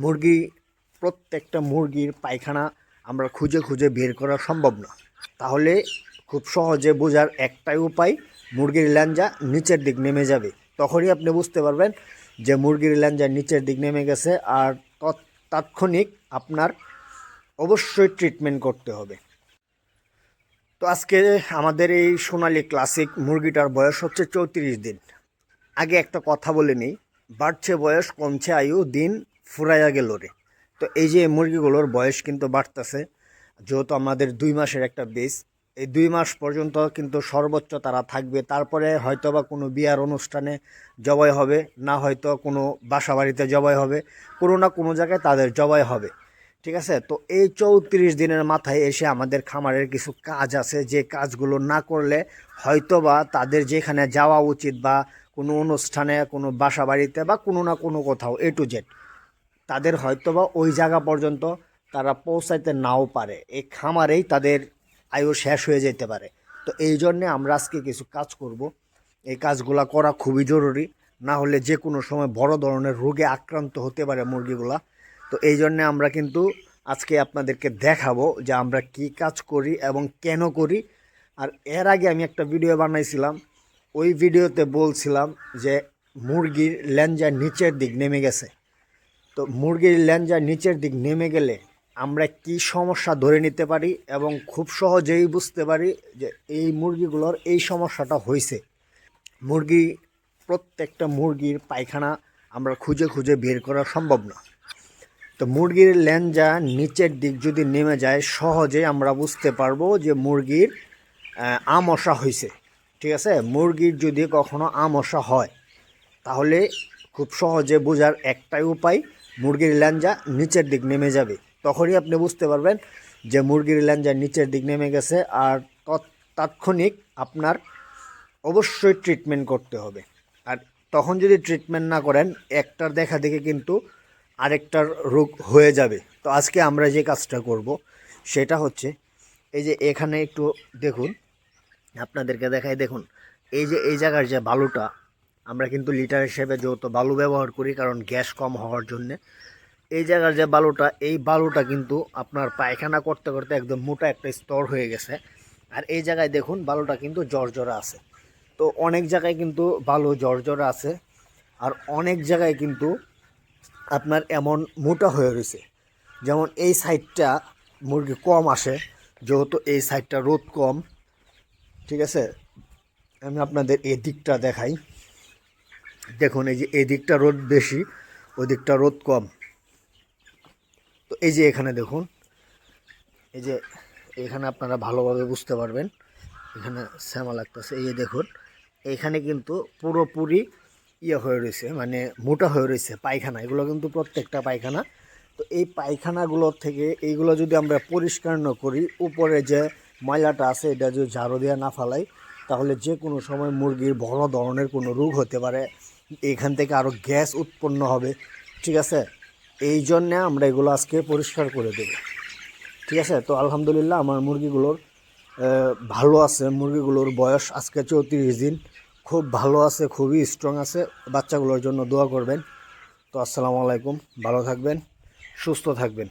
মুরগি, প্রত্যেকটা মুরগির পায়খানা আমরা খুঁজে খুঁজে বের করা সম্ভব না। তাহলে খুব সহজে বোঝার একটাই উপায়, মুরগির ল্যাঞ্জা নিচের দিক নেমে যাবে। তখনই আপনি বুঝতে পারবেন যে মুরগির ল্যাঞ্জা নিচের দিক নেমে গেছে আর তৎ- তাৎক্ষণিক আপনার অবশ্যই ট্রিটমেন্ট করতে হবে। তো আজকে আমাদের এই সোনালি ক্লাসিক মুরগিটার বয়স হচ্ছে চৌত্রিশ দিন। আগে একটা কথা বলে নিই, বাড়ছে বয়স, কমছে আয়ু, দিন ফুরাইয়া গেল রে। তো এই যে মুরগিগুলোর বয়স কিন্তু বাড়তেছে, যেহেতু আমাদের দুই মাসের একটা বেস এই দুই মাস পর্যন্ত কিন্তু সর্বোচ্চ তারা থাকবে। তারপরে হয়তো বা কোনো বিয়ার অনুষ্ঠানে জবাই হবে, না হয়তো কোনো বাসা বাড়িতে জবাই হবে, কোনো না কোনো জায়গায় তাদের জবাই হবে। ঠিক আছে? তো এই চৌত্রিশ দিনের মাথায় এসে আমাদের খামারের কিছু কাজ আছে, যে কাজগুলো না করলে হয়তো বা তাদের যেখানে যাওয়া উচিত বা কোনো অনুষ্ঠানে, কোনো বাসা বাড়িতে বা কোনো না কোনো কোথাও এ টু জেড তাদের হয়তোবা ওই জায়গা পর্যন্ত তারা পৌঁছাইতে নাও পারে। এই খামারেই তাদের আয়ু শেষ হয়ে যেতে পারে। তো এই জন্যে আমরা আজকে কিছু কাজ করব। এই কাজগুলা করা খুবই জরুরি। না হলে যে কোনো সময় বড় ধরনের রোগে আক্রান্ত হতে পারে মুরগিগুলা। তো এই জন্যে আমরা কিন্তু আজকে আপনাদেরকে দেখাবো যে আমরা কি কাজ করি এবং কেন করি। আর এর আগে আমি একটা ভিডিও বানাইছিলাম। ওই ভিডিওতে বলছিলাম যে মুরগির ল্যাঞ্জা নিচের দিক নেমে গেছে। তো মুরগির ল্যাঞ্জা নিচের দিক নেমে গেলে আমরা কি সমস্যা ধরে নিতে পারি এবং খুব সহজেই বুঝতে পারি যে এই মুরগিগুলোর এই সমস্যাটা হয়েছে মুরগি, প্রত্যেকটা মুরগির পায়খানা আমরা খুঁজে খুঁজে বের করা সম্ভব না। তো মুরগির ল্যাঞ্জা নিচের দিক যদি নেমে যায় সহজে আমরা বুঝতে পারব যে মুরগির আমশা হয়েছে ঠিক আছে? মুরগির যদি কখনো আমশা হয়, তাহলে খুব সহজে বোঝার একটাই উপায় মুরগির ল্যাঞ্জা নিচের দিক নেমে যাবে। তখনই আপনি বুঝতে পারবেন যে মুরগির ল্যাঞ্জা নিচের দিক নেমে গেছে আর তৎ- তাৎক্ষণিক আপনার অবশ্যই ট্রিটমেন্ট করতে হবে। আর তখন যদি ট্রিটমেন্ট না করেন, একটার দেখা দেখে কিন্তু আরেকটার রোগ হয়ে যাবে। তো আজকে আমরা যে কাজটা করব, সেটা হচ্ছে এই যে এখানে একটু দেখুন, আপনাদেরকে দেখাই দেখুন। এই যে, এই জায়গার যে বালুটা আমরা কিন্তু লিটার হিসেবে যেহেতু বালু ব্যবহার করি, কারণ গ্যাস কম হওয়ার জন্যে, এই জায়গার যে বালুটা, এই বালুটা কিন্তু আপনার পায়খানা করতে করতে একদম মোটা একটা স্তর হয়ে গেছে। আর এই জায়গায় দেখুন, বালুটা কিন্তু জর্জরা আছে। তো অনেক জায়গায় কিন্তু বালু জর্জরা আছে, আর অনেক জায়গায় কিন্তু আপনার এমন মোটা হয়ে রয়েছে। যেমন এই সাইডটা মুরগি কম আসে, যেহেতু এই সাইডটা রোদ কম। ঠিক আছে? আমি আপনাদের এই দিকটা দেখাই। দেখুন, এই যে এদিকটা রোদ বেশি, ওদিকটা রোদ কম। তো এই যে এখানে দেখুন, এই যে এখানে আপনারা ভালোভাবে বুঝতে পারবেন, এখানে শ্যামা লাগতেছে। এই যে দেখুন, এখানে কিন্তু পুরোপুরি ইয়ে হয়ে রয়েছে মানে মোটা হয়ে রয়েছে পায়খানা। এগুলো কিন্তু প্রত্যেকটা পায়খানা। তো এই পায়খানাগুলোর থেকে এইগুলো যদি আমরা পরিষ্কার না করি, উপরে যে ময়লাটা আছে, এটা যদি ঝাড়ু দিয়ে না ফালাই তাহলে যে কোনো সময় মুরগির বড় ধরনের কোনো রোগ হতে পারে, এখান থেকে আরও গ্যাস উৎপন্ন হবে, ঠিক আছে? এই জন্যে আমরা এগুলো আজকে পরিষ্কার করে দেবো, ঠিক আছে? তো আলহামদুলিল্লাহ আমার মুরগিগুলোর ভালো আছে, মুরগিগুলোর বয়স আজকে চৌত্রিশ দিন, খুব ভালো আছে, খুবই স্ট্রং আছে, বাচ্চাগুলোর জন্য দোয়া করবেন। তো আসসালামু আলাইকুম, ভালো থাকবেন, সুস্থ থাকবেন।